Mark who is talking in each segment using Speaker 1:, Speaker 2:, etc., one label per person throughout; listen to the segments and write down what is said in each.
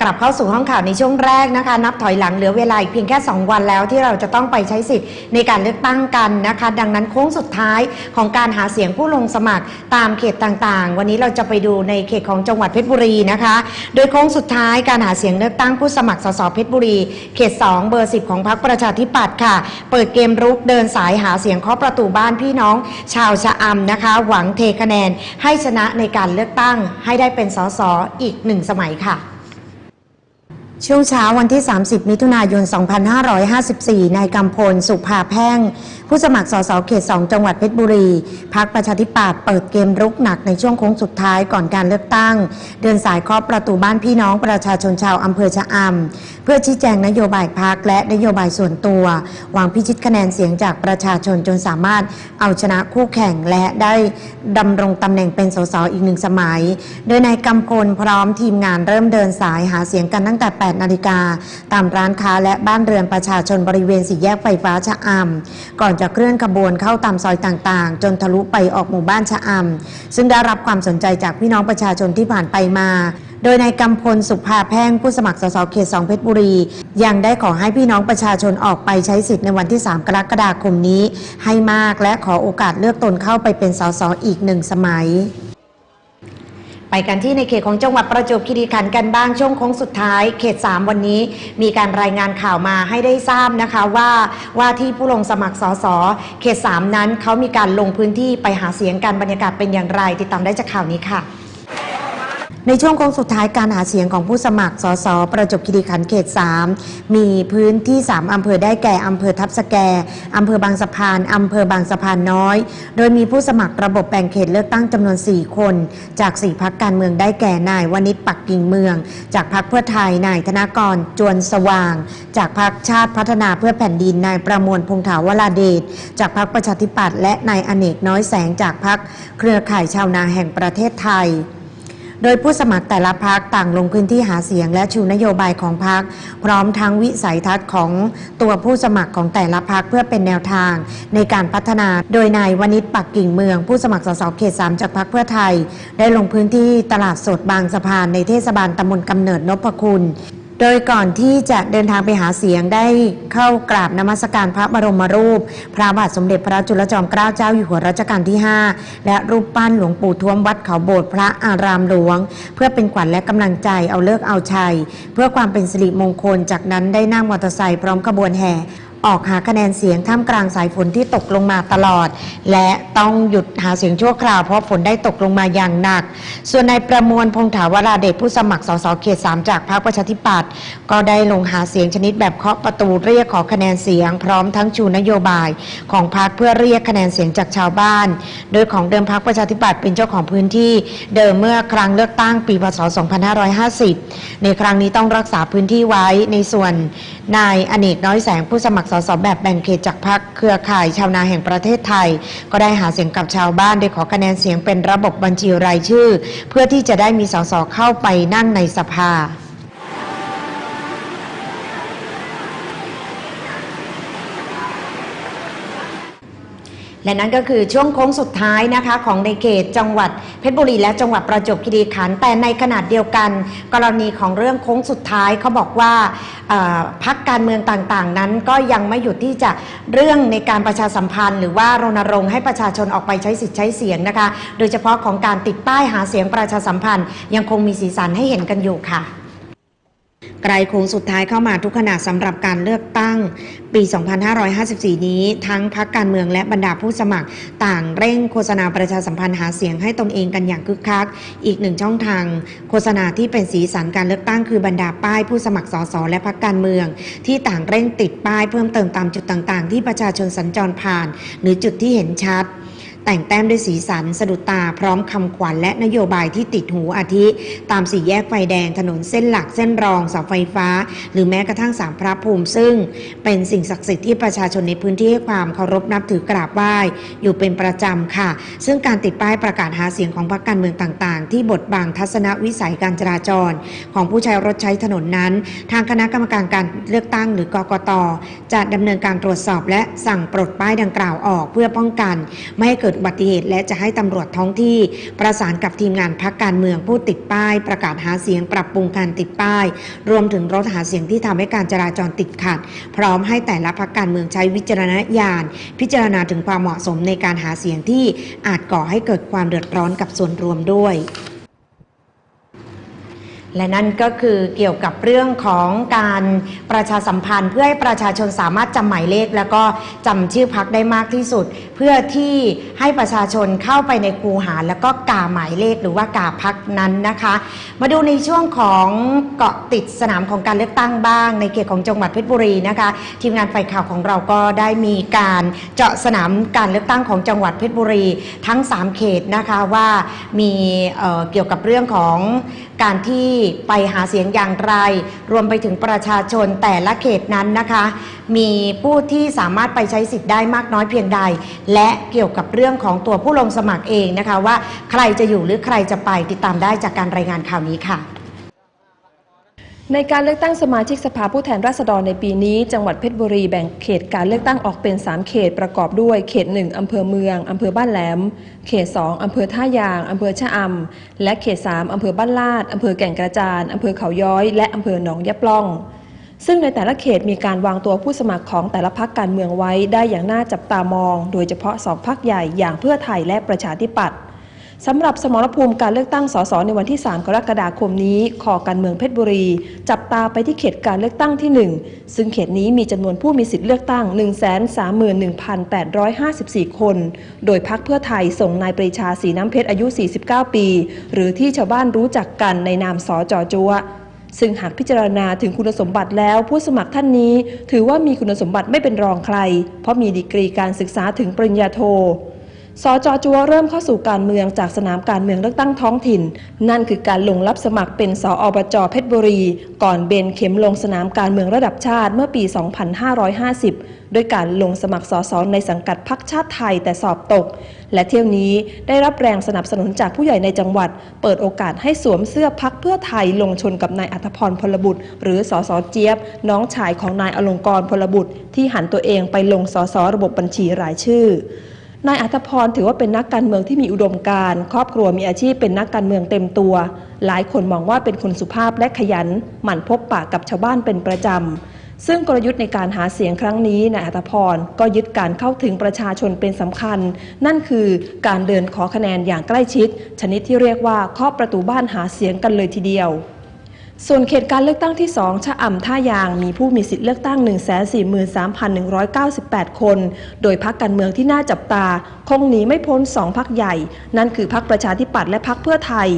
Speaker 1: กลับเข้าสู่ห้องข่าวในช่วงแรกนะคะ นับถอยหลังเหลือเวลาอีกเพียงแค่ 2 วันแล้วที่เราจะต้องไปใช้สิทธิ์ในการเลือกตั้งกันนะคะ ดังนั้นโค้งสุดท้ายของการหาเสียงผู้ลงสมัครตามเขตต่างๆ วันนี้เราจะไปดูในเขตของจังหวัดเพชรบุรีนะคะ โดยโค้งสุดท้ายการหาเสียงเลือกตั้งผู้สมัครสสเพชรบุรี เขต 2 เบอร์ 10 ของพรรคประชาธิปัตย์ค่ะ เปิดเกมรุกเดินสายหาเสียงเคาะประตูบ้านพี่น้อง ชาวชะอำนะคะ หวังเทคะแนนให้ชนะในการเลือกตั้งให้ได้เป็นสสอีกหนึ่งสมัยค่ะ ช่วงเช้าวันที่ 30 มิถุนายน 2554 นายกำพล สุภาแพ่ง ผู้สมัครสสเขต 2 จังหวัดเพชรบุรี พักประชาธิปัตย์เปิดเกมรุกหนักในช่วงโค้งสุดท้ายก่อนการเลือกตั้ง เดินสายเคาะประตูบ้านพี่น้องประชาชนชาวอำเภอชะอำ เพื่อชี้แจงนโยบายพักและนโยบายส่วนตัว หวังพิชิตคะแนนเสียงจากประชาชนจนสามารถเอาชนะคู่แข่งและได้ดำรงตำแหน่งเป็นสสอีกหนึ่งสมัย โดยนายกำพลพร้อมทีมงานเริ่มเดินสายหาเสียงกันตั้งแต่ 8 นาฬิกา ตามร้านค้าและบ้านเรือนประชาชนบริเวณสี่แยกไฟฟ้าชะอำก่อนจะเคลื่อนขบวนเข้าตามซอยต่างๆ จนทะลุไปออกหมู่บ้านชะอำซึ่งได้รับความสนใจจากพี่น้องประชาชนที่ผ่านไปมา โดยนายกำพลสุภาแพ่งผู้สมัครสสเขต2เพชรบุรี ยังได้ขอให้พี่น้องประชาชนออกไปใช้สิทธิ์ในวันที่ 3 กรกฎาคมนี้ ให้มากและขอโอกาสเลือกตนเข้าไปเป็นสสอีกหนึ่งสมัยไปกันที่ในเขตของจังหวัดประจวบคีรีขันธ์กันบ้างช่วงโค้งสุดท้าย เขต 3 วันนี้ มีการรายงานข่าวมาให้ได้ทราบนะคะว่าว่าที่ผู้ลงสมัครสสเขต 3 นั้นเขามีการลงพื้นที่ไปหาเสียงกันบรรยากาศเป็นอย่างไร ติดตามได้จากข่าวนี้ค่ะ ในช่วงโค้งสุดท้ายการหาเสียงของผู้สมัครสสประจบคีรีขันธ์เขต 3 มีพื้นที่ 3 อำเภอได้แก่ อำเภอทับสแก อำเภอบางสะพาน อำเภอบางสะพานน้อย โดยมีผู้สมัครระบบแบ่งเขตเลือกตั้งจำนวน 4 คน จาก 4พักการเมืองได้แก่นายวณิชปักกิ่งเมือง จากพักเพื่อไทยนายธนากรจวนสว่าง จากพักชาติพัฒนาเพื่อแผ่นดินนายประมวลพงถาวราเดชจากพักประชาธิปัตย์และนายอเนกน้อยแสงจากพักเครือข่ายชาวนาแห่งประเทศไทย โดยผู้สมัครแต่ละพักต่างลงพื้นที่หาเสียงและชูนโยบายของพัก พร้อมทั้งวิสัยทัศน์ของตัวผู้สมัครของแต่ละพักเพื่อเป็นแนวทาง ในการพัฒนา โดยนายวณิชปักกิ่งเมือง ผู้สมัครสสเขตสามจากพักเพื่อไทย ได้ลงพื้นที่ตลาดสดบางสะพานในเทศบาลตำบลกำเนิดนพคุณ โดยก่อนที่จะเดินทางไปหาเสียงได้เข้ากราบนมัสการพระบรมรูป พระบาทสมเด็จพระจุลจอมเกล้าเจ้าอยู่หัวรัชกาลที่ 5 และรูปปั้นหลวงปู่ท้วมวัดเขาโบสถ์พระอารามหลวง เพื่อเป็นขวัญและกำลังใจเอาเลิกเอาชัย เพื่อความเป็นสิริมงคลจากนั้นได้นั่งมอเตอร์ไซค์พร้อมขบวนแห่ ออกหาคะแนนเสียงท่ามกลางสายฝนที่ตกลงมาตลอด และต้องหยุดหาเสียงชั่วคราวเพราะฝนได้ตกลงมาอย่างหนัก ส่วนนายประมวลพงษ์ถาวราเดชผู้สมัครสสเขต3จากพรรคประชาธิปัตย์ก็ได้ลงหาเสียงชนิดแบบเคาะประตูเรียกขอคะแนนเสียง พร้อมทั้งชูนโยบายของพรรคเพื่อเรียกคะแนนเสียงจากชาวบ้าน โดยของเดิมพรรคประชาธิปัตย์เป็นเจ้าของพื้นที่ เดิมเมื่อครั้งเลือกตั้งปีพศ 2550 ในครั้งนี้ต้องรักษาพื้นที่ไว้ในส่วนนายอเนกน้อยแสงผู้สมัครสสแบบแบ่งเขตจากพรรคเครือข่ายชาวนาแห่งประเทศไทย ก็ได้หาเสียงกับชาวบ้านโดยขอคะแนนเสียงเป็นระบบบัญชีรายชื่อ เพื่อที่จะได้มีสสเข้าไปนั่งในสภา และนั่นก็คือช่วงโค้งสุดท้ายนะคะของในเขตจังหวัดเพชรบุรีและจังหวัดประจวบคีรีขันธ์แต่ในขณะเดียวกัน กรณีของเรื่องโค้งสุดท้ายเขาบอกว่าพักการเมืองต่างๆ นั้นก็ยังไม่หยุดที่จะเรื่องในการประชาสัมพันธ์ หรือว่ารณรงค์ให้ประชาชนออกไปใช้สิทธิ์ใช้เสียงนะคะ โดยเฉพาะของการติดป้ายหาเสียงประชาสัมพันธ์ ยังคงมีสีสันให้เห็นกันอยู่ค่ะ ไกลโค้งสุดท้ายเข้ามาทุกขณะสำหรับการเลือกตั้ง ปี 2554 นี้ ทั้งพักการเมืองและบรรดาผู้สมัคร ต่างเร่งโฆษณาประชาสัมพันธ์หาเสียงให้ตนเองกันอย่างคึกคัก อีกหนึ่งช่องทาง โฆษณาที่เป็นสีสันการเลือกตั้งคือบรรดาป้ายผู้สมัครสสและพักการเมือง ที่ต่างเร่งติดป้ายเพิ่มเติมตามจุดต่างๆ ที่ประชาชนสัญจรผ่าน หรือจุดที่เห็นชัด แต่งแต้มด้วยสีสันสะดุดตาพร้อมคำขวัญและนโยบายที่ติดหูอาทิ ตามสี่แยกไฟแดงถนนเส้นหลักเส้นรองเสาไฟฟ้า หรือแม้กระทั่งสามพระภูมิซึ่ง เป็นสิ่งศักดิ์สิทธิ์ที่ประชาชนในพื้นที่ให้ความเคารพนับถือกราบไหว้ อยู่เป็นประจำค่ะ ซึ่งการติดป้ายประกาศหาเสียงของพรรคการเมืองต่างๆ ที่บดบังทัศนวิสัยการจราจร ของผู้ใช้รถใช้ถนนนั้น ทางคณะกรรมการการเลือกตั้งหรือกกตจะดำเนินการตรวจสอบ และสั่งปลดป้ายดังกล่าวออกเพื่อป้องกัน ไม่ให้เกิดอุบัติเหตุและจะให้ตำรวจท้องที่ประสานกับทีมงานพักการเมืองผู้ติดป้าย ประกาศหาเสียงปรับปรุงการติดป้าย รวมถึงรถหาเสียงที่ทำให้การจราจรติดขัด พร้อมให้แต่ละพักการเมืองใช้วิจารณญาณ พิจารณาถึงความเหมาะสมในการหาเสียงที่อาจก่อให้เกิดความเดือดร้อนกับส่วนรวมด้วย และนั่นก็คือเกี่ยวกับเรื่องของการประชาสัมพันธ์ เพื่อให้ประชาชนสามารถจำหมายเลข แล้วก็จำชื่อพักได้มากที่สุด เพื่อที่ให้ประชาชนเข้าไปในคูหาแล้วก็กาหมายเลขหรือว่ากาพักนั้นนะคะ มาดูในช่วงของเกาะติดสนามของการเลือกตั้งบ้าง ในเขตของจังหวัดเพชรบุรีนะคะ ทีมงานฝ่ายข่าวของเราก็ได้มีการเจาะสนามการเลือกตั้งของจังหวัดเพชรบุรีทั้ง 3 เขตนะคะว่ามีเอ่อเกี่ยวกับเรื่องของการที่ไปหาเสียงอย่างไร รวมไปถึงประชาชนแต่ละเขตนั้นนะคะ มีผู้ที่สามารถไปใช้สิทธิ์ได้มากน้อยเพียงใด และเกี่ยวกับเรื่องของตัวผู้ลงสมัครเองนะคะว่าใครจะอยู่หรือใครจะไปติดตามได้จากการรายงานข่าวนี้ค่ะ
Speaker 2: ในการเลือกตั้งสมาชิกสภาผู้แทนราษฎรในปีนี้ จังหวัดเพชรบุรีแบ่งเขตการเลือกตั้งออกเป็น 3 เขตประกอบด้วยเขต 1 อำเภอเมือง อำเภอบ้านแหลม เขต 2 อำเภอท่ายาง อำเภอชะอำ และเขต 3 อำเภอบ้านลาด อำเภอแก่งกระจาน อำเภอเขาย้อย และอำเภอหนองยะปล่อง ซึ่งในแต่ละเขตมีการวางตัวผู้สมัครของแต่ละพักการเมืองไว้ได้อย่างน่าจับตามอง โดยเฉพาะสองพักใหญ่อย่างเพื่อไทยและประชาธิปัตย์ สำหรับสมรภูมิการเลือกตั้งสสในวันที่ 3 กรกฎาคมนี้คอการเมืองเพชรบุรี จับตาไปที่เขตการเลือกตั้งที่ 1 ซึ่งเขตนี้มีจำนวนผู้มีสิทธิ์เลือกตั้ง 131,854 คน โดยพักเพื่อไทยส่งนายปรีชาสีน้ำเพชรอายุ 49 ปี หรือที่ชาวบ้านรู้จักกันในนามสจจัวซึ่งหากพิจารณาถึงคุณสมบัติแล้วผู้สมัครท่านนี้ ถือว่ามีคุณสมบัติไม่เป็นรองใคร เพราะมีดีกรีการศึกษาถึงปริญญาโท สจจัวเริ่มเข้าสู่การเมืองจากสนามการเมืองเลือกตั้งท้องถิ่น นั่นคือการลงรับสมัครเป็นสออบจเพชรบุรี ก่อนเบนเข็มลงสนามการเมืองระดับชาติเมื่อปี 2550 ด้วยการลงสมัครสสในสังกัดพรรคชาติไทยแต่สอบตก และเที่ยวนี้ได้รับแรงสนับสนุนจากผู้ใหญ่ในจังหวัด เปิดโอกาสให้สวมเสื้อพักเพื่อไทยลงชนกับนายอัธพรพลบุตร หรือสสเจี๊ยบ น้องชายของนายอลงกรพลบุตร ที่หันตัวเองไปลงสสระบบบัญชีรายชื่อ นายอัธพรถือว่าเป็นนักการเมืองที่มีอุดมการณ์ ครอบครัวมีอาชีพเป็นนักการเมืองเต็มตัว หลายคนมองว่าเป็นคนสุภาพและขยัน หมั่นพบปะกับชาวบ้านเป็นประจำ ซึ่งกลยุทธ์ในการหาเสียงครั้งนี้นายอัธพรก็ยึดการเข้าถึงประชาชนเป็นสำคัญ นั่นคือการเดินขอคะแนนอย่างใกล้ชิด ชนิดที่เรียกว่าเคาะประตูบ้านหาเสียงกันเลยทีเดียว ส่วนเขตการเลือกตั้งที่ 2 ชะอำท่ายาง มีผู้มีสิทธิ์เลือกตั้ง 143,198 คน โดยพักการเมืองที่น่าจับตา คงหนีไม่พ้น 2 พักใหญ่ นั่นคือพักประชาธิปัตย์และพักเพื่อไทย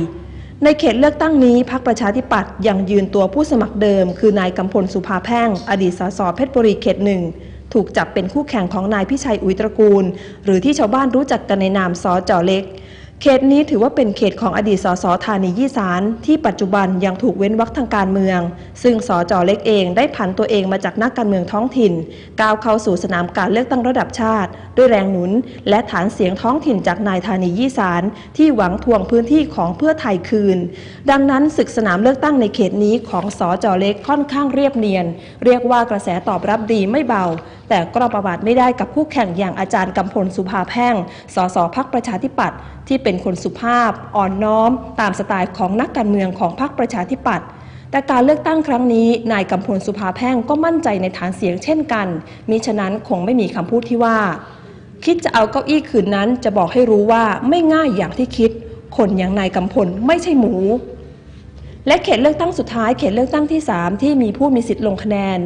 Speaker 2: ในเขตเลือกตั้งนี้พักประชาธิปัตย์ยังยืนตัวผู้สมัครเดิม คือนายกำพลสุภาแพ่ง อดีตสสเพชรบุรีเขตหนึ่งถูกจับเป็นคู่แข่งของนายพิชัยอุยตระกูล หรือที่ชาวบ้านรู้จักกันในนามสจเล็ก เขตนี้ถือว่าเป็นเขตของอดีตสสธานียี่สารที่ปัจจุบันยังถูกเว้นวรรคทางการเมือง ซึ่งสจเล็กเองได้ผันตัวเองมาจากนักการเมืองท้องถิ่น ก้าวเข้าสู่สนามการเลือกตั้งระดับชาติ ด้วยแรงหนุน และฐานเสียงท้องถิ่นจากนายธานียี่สารที่หวังทวงพื้นที่ของเพื่อไทยคืน ดังนั้นศึกสนามเลือกตั้งในเขตนี้ของสจเล็กค่อนข้างเรียบเนียน เรียกว่ากระแสตอบรับดีไม่เบา แต่ก็ประมาทไม่ได้กับคู่แข่งอย่างอาจารย์กำพลสุภาแพ่ง สสพักประชาธิปัตย์ที่เป็นคนสุภาพ อ่อนน้อม ตามสไตล์ของนักการเมืองของพรรคประชาธิปัตย์แต่การเลือกตั้งครั้งนี้นายกำพลสุภาแพ่งก็มั่นใจในฐานเสียงเช่นกันมิฉะนั้นคงไม่มีคำพูดที่ว่า คิดจะเอาเก้าอี้คืนนั้นจะบอกให้รู้ว่าไม่ง่ายอย่างที่คิด คนอย่างนายกำพลไม่ใช่หมู และเขตเลือกตั้งสุดท้ายเขตเลือกตั้งที่ 3 ที่มีผู้มีสิทธิ์ลงคะแนน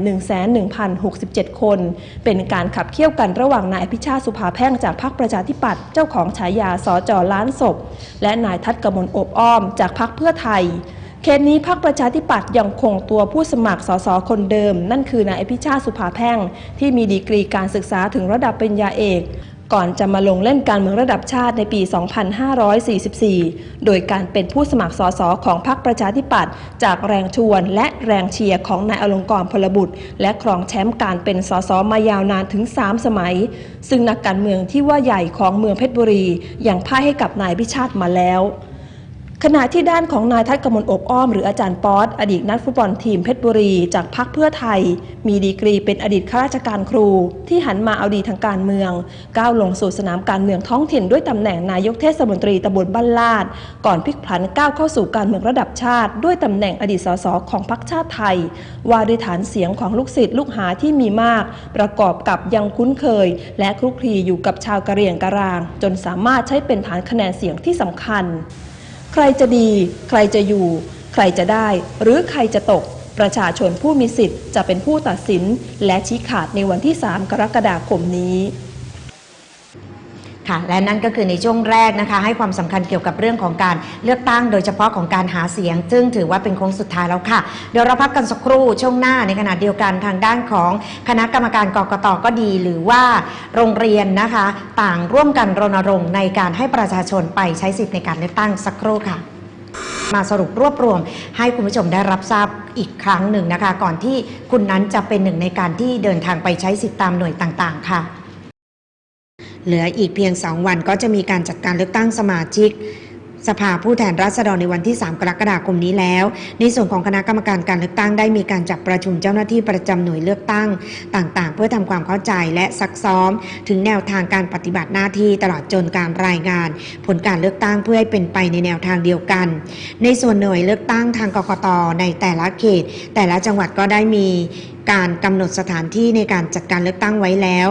Speaker 2: 1,1,067 คน เป็นการขับเคี่ยวกันระหว่างนายอภิชาสุภาแพ่งจากพรรคประชาธิปัตย์เจ้าของฉายาสอจอล้านศพ และนายทัศกมลอบอ้อม จากพรรคเพื่อไทยเขตนี้พรรคประชาธิปัตย์ยังคงตัวผู้สมัครสสคนเดิม นั่นคือนายอภิชาสุภาแพ่ง ที่มีดีกรีการศึกษาถึงระดับปริญญาเอกก่อนจะมาลงเล่นการเมืองระดับชาติในปี 2544 โดยการเป็นผู้สมัครสสของพรรคประชาธิปัตย์จากแรงชวนและแรงเชียร์ของนายอลงกรณ์พลบุตร และครองแชมป์การเป็นสสมายาวนานถึง 3 สมัย ซึ่งนักการเมืองที่ว่าใหญ่ของเมืองเพชรบุรียังพ่ายให้กับนายพิชาติมาแล้ว ขณะที่ด้านของนายทัศกมลอบอ้อมหรืออาจารย์ป๊อตอดีตนักฟุตบอลทีมเพชรบุรี จากพรรคเพื่อไทย มีดีกรีเป็นอดีตข้าราชการครู ที่หันมาเอาดีทางการเมือง ก้าวลงสู่สนามการเมืองท้องถิ่นด้วยตำแหน่งนายกเทศมนตรีตำบลบ้านลาด ก่อนพลิกผันก้าวเข้าสู่การเมืองระดับชาติ ด้วยตำแหน่งอดีตสสของพรรคชาติไทย ว่าด้วยฐานเสียงของลูกศิษย์ลูกหาที่มีมาก ประกอบกับยังคุ้นเคย และคลุกคลีอยู่กับชาวกะเหรี่ยงกะราง จนสามารถใช้เป็นฐานคะแนนเสียงที่สำคัญ ใครจะดี ใครจะอยู่ ใครจะได้ หรือใครจะตก ประชาชนผู้มีสิทธิ์จะเป็นผู้ตัดสิน และชี้ขาดในวันที่ 3 กรกฎาคมนี้
Speaker 1: ค่ะและนั่นก็คือในช่วงแรกนะคะ ให้ความสำคัญเกี่ยวกับเรื่องของการเลือกตั้งโดยเฉพาะของการหาเสียง ซึ่งถือว่าเป็นโค้งสุดท้ายแล้วค่ะ เดี๋ยวเราพักกันสักครู่ช่วงหน้าในขณะเดียวกันทางด้านของคณะกรรมการกกตก็ดี หรือว่าโรงเรียนนะคะ ต่างร่วมกันรณรงค์ในการให้ประชาชนไปใช้สิทธิ์ในการเลือกตั้งสักครู่ค่ะมาสรุปรวบรวมให้คุณผู้ชมได้รับทราบอีกครั้งหนึ่งนะคะ ก่อนที่คุณนั้นจะเป็นหนึ่งในการที่เดินทางไปใช้สิทธิตามหน่วยต่างๆ ค่ะ เหลืออีกเพียง 2 วันก็จะมีการจัดการเลือกตั้งสมาชิกสภาผู้แทนราษฎรในวันที่ 3 กรกฎาคมนี้แล้ว ในส่วนของคณะกรรมการการเลือกตั้งได้มีการจัดประชุมเจ้าหน้าที่ประจำหน่วยเลือกตั้งต่างๆ เพื่อทำความเข้าใจและซักซ้อม ถึงแนวทางการปฏิบัติหน้าที่ตลอดจนการรายงาน ผลการเลือกตั้งเพื่อให้เป็นไปในแนวทางเดียวกัน ในส่วนหน่วยเลือกตั้งทางกกตในแต่ละเขต แต่ละจังหวัดก็ได้มีการกำหนดสถานที่ในการจัดการเลือกตั้งไว้แล้ว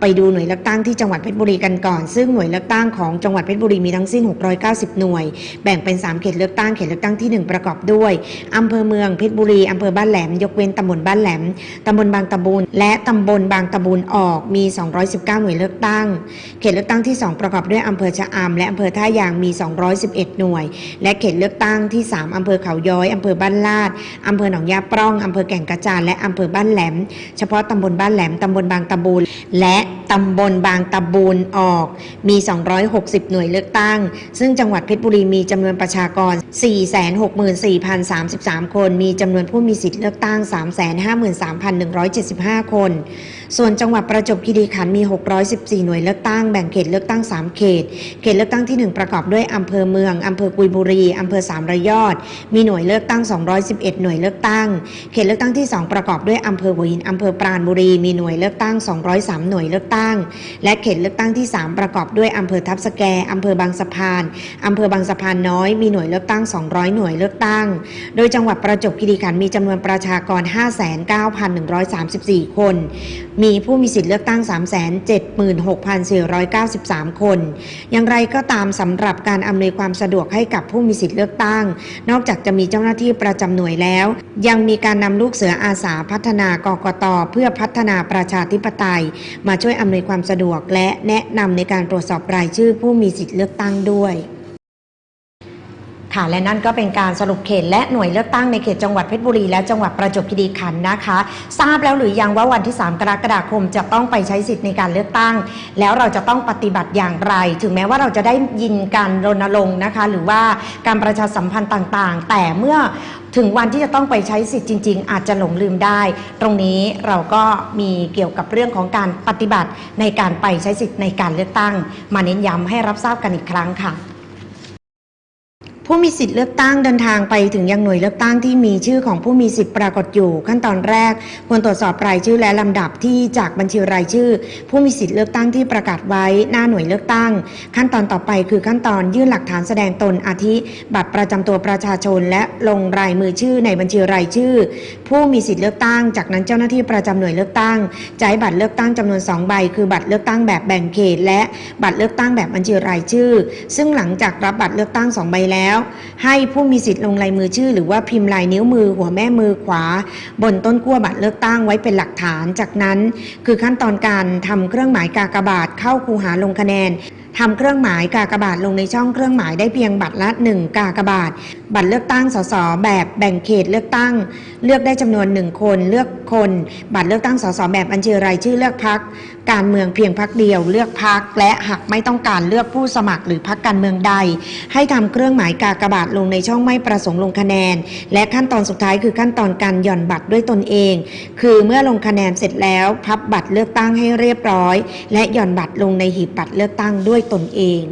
Speaker 1: ไปดูหน่วยเลือกตั้งที่จังหวัดเพชรบุรีกันก่อน ซึ่งหน่วยเลือกตั้งของจังหวัดเพชรบุรีมีทั้งสิ้น 690 หน่วย แบ่งเป็น 3 เขตเลือกตั้ง เขตเลือกตั้งที่ 1 ประกอบด้วยอำเภอเมืองเพชรบุรีอำเภอบ้านแหลม ยกเว้นตำบลบ้านแหลม ตำบลบางตะบูน และตำบลบางตะบูนออก มี 219 หน่วยเลือกตั้ง เขตเลือกตั้งที่ 2 ประกอบด้วยอำเภอชะอำและอำเภอท่ายางมี 211 หน่วย และเขตเลือกตั้งที่ 3อำเภอเขาย้อยอำเภอบ้านลาดอำเภอหนองยาปร่องอำเภอแก่งกระจานและอำเภอบ้านแหลม เฉพาะตำบลบ้านแหลมตำบลบางตะบูนและตำบลบางตะบูนออก มี 260 หน่วยเลือกตั้ง ซึ่งจังหวัดเพชรบุรีมีจำนวนประชากร 464,033 คน มีจำนวนผู้มีสิทธิ์เลือกตั้ง 353,175 คน ส่วนจังหวัดประจวบคีรีขันธ์มี 614 หน่วยเลือกตั้ง แบ่งเขตเลือกตั้ง 3 เขต เขตเลือกตั้งที่ 1 ประกอบด้วยอำเภอเมืองอำเภอกุยบุรีอำเภอสามระยอด มีหน่วยเลือกตั้ง 211 หน่วยเลือกตั้ง เขตเลือกตั้งที่ 2 ประกอบด้วยอำเภอหัวหินอำเภอปราณบุรี มีหน่วยเลือกตั้ง 203 หน่วยเลือกตั้ง และเขตเลือกตั้งที่ 3 ประกอบด้วยอำเภอทับสแกอำเภอบางสะพานอำเภอบางสะพานน้อยมีหน่วยเลือกตั้ง 200 หน่วยเลือกตั้ง โดยจังหวัดประจวบคีรีขันธ์มีจำนวนประชากร 59,134 คน มีผู้มีสิทธิ์เลือกตั้ง 376,493 คน อย่างไรก็ตามสำหรับการอำนวยความสะดวกให้กับผู้มีสิทธิ์เลือกตั้ง นอกจากจะมีเจ้าหน้าที่ประจำหน่วยแล้ว ยังมีการนำลูกเสืออาสาพัฒนากกตเพื่อพัฒนาประชาธิปไตยมาช่วยวยอำนวยความสะดวก และแนะนำในการตรวจสอบรายชื่อผู้มีสิทธิ์เลือกตั้งด้วย ค่ะและนั่นก็เป็นการสรุปเขตและหน่วยเลือกตั้งในเขตจังหวัดเพชรบุรีและจังหวัดประจวบคีรีขันธ์นะคะ ทราบแล้วหรือยังว่าวันที่ 3 กรกฎาคมจะต้องไปใช้สิทธิ์ในการเลือกตั้ง แล้วเราจะต้องปฏิบัติอย่างไร ถึงแม้ว่าเราจะได้ยินการรณรงค์นะคะหรือว่าการประชาสัมพันธ์ต่างๆ แต่เมื่อถึงวันที่จะต้องไปใช้สิทธิ์จริง ๆ อาจจะหลงลืมได้ ตรงนี้เราก็มีเกี่ยวกับเรื่องของการปฏิบัติในการไปใช้สิทธิ์ในการเลือกตั้ง มาเน้นย้ำให้รับทราบกันอีกครั้งค่ะ ผู้มีสิทธิ์เลือกตั้งเดินทางไปถึงยังหน่วยเลือกตั้งที่มีชื่อของผู้มีสิทธิ์ปรากฏอยู่ขั้นตอนแรก ควรตรวจสอบรายชื่อและลำดับที่จากบัญชีรายชื่อ ผู้มีสิทธิ์เลือกตั้งที่ประกาศไว้หน้าหน่วยเลือกตั้ง ขั้นตอนต่อไปคือขั้นตอนยื่นหลักฐานแสดงตนอาทิ บัตรประจำตัวประชาชน และลงรายมือชื่อในบัญชีรายชื่อ ผู้มีสิทธิ์เลือกตั้ง จากนั้นเจ้าหน้าที่ประจำหน่วยเลือกตั้งจะให้บัตรเลือกตั้งจำนวนสองใบคือบัตรเลือกตั้งแบบแบ่งเขต และบัตรเลือกตั้งแบบบัญชีรายชื่อ ซึ่งหลังจากรับบัตรเลือกตั้งสองใบแล้วให้ผู้มีสิทธิ์ลงลายมือชื่อ หรือว่าพิมพ์ลายนิ้วมือ หัวแม่มือขวา บนต้นกั้วบัตรเลือกตั้งไว้เป็นหลักฐาน จากนั้น คือขั้นตอนการทำเครื่องหมายกากบาทเข้าคูหาลงคะแนน ทำเครื่องหมายกากบาทลงในช่องเครื่องหมายได้เพียงบัตรละ1กากบาท บัตรเลือกตั้งสสแบบแบ่งเขตเลือกตั้ง เลือกได้จำนวนหนึ่งคนเลือกคน บัตรเลือกตั้งสสแบบบัญชีรายชื่อเลือกพักการเมืองเพียงพักเดียว เลือกพักและหากไม่ต้องการเลือกผู้สมัครหรือพักการเมืองใด ให้ทำเครื่องหมายกากบาทลงในช่องไม่ประสงค์ลงคะแนน และขั้นตอนสุดท้ายคือขั้นตอนการหย่อนบัตรด้วยตนเอง คือเมื่อลงคะแนนเสร็จแล้วพับบัตรเลือกตั้งให้เรียบร้อย และหย่อนบัตรลงในหีบบัตรเลือกตั้งด้วยตนเอง